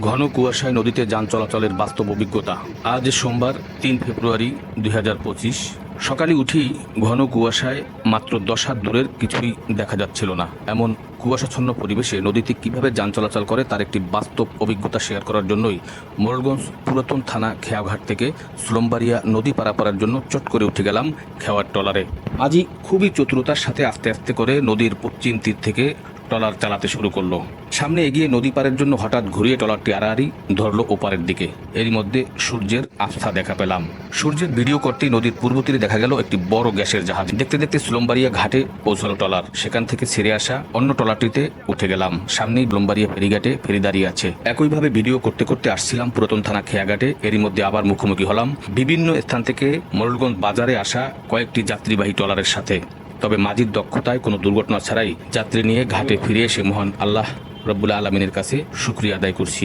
ঘন কুয়াশায় নদীতে যান চলাচলের বাস্তব অভিজ্ঞতা। আজ সোমবার, তিন ফেব্রুয়ারি দুই হাজার পঁচিশ। সকালে উঠি ঘন কুয়াশায় মাত্র দশ হাত দূরের কিছুই দেখা যাচ্ছিল না। এমন কুয়াশাচ্ছন্ন পরিবেশে নদীতে কীভাবে যান চলাচল করে তার একটি বাস্তব অভিজ্ঞতা শেয়ার করার জন্যই মোরলগঞ্জ পুরাতন থানা খেয়াঘাট থেকে সুলমবাড়িয়া নদী পারাপারের জন্য চট করে উঠে গেলাম খেওয়ার ট্রলারে। আজই খুবই চতুরতার সাথে আস্তে আস্তে করে নদীর পশ্চিম তীর থেকে ট্রলার চালাতে শুরু করল। সামনে এগিয়ে নদী পারের জন্য হঠাৎ ঘুরিয়ে ট্রলারটি আড়াআড়ি ধরলো ওপারের দিকে। এরই মধ্যে সূর্যের আস্থা দেখা পেলাম। সূর্যের ভিডিও করতেই নদীর পূর্ব তীরে দেখা গেল একটি বড় গ্যাসের জাহাজ। দেখতে দেখতে সুলমবাড়িয়া ঘাটে পৌঁছালো ট্রলার। সেখান থেকে ছেড়ে আসা অন্য ট্রলারটিতে উঠে গেলাম। সামনেই ব্লম্বাড়িয়া ফেরিঘাটে ফেরি দাঁড়িয়ে আছে। একইভাবে ভিডিও করতে করতে আসছিলাম পুরাতন থানা খেয়াঘাটে। এরই মধ্যে আবার মুখোমুখি হলাম। বিভিন্ন স্থান থেকে মোরলগঞ্জ বাজারে আসা কয়েকটি যাত্রীবাহী ট্রলারের সাথে। তবে মাঝির দক্ষতায় কোনো দুর্ঘটনা ছাড়াই যাত্রী নিয়ে ঘাটে ফিরে এসে মহান আল্লাহ রব্বুল আলমিনের কাছে শুক্রিয়া আদায় করছি।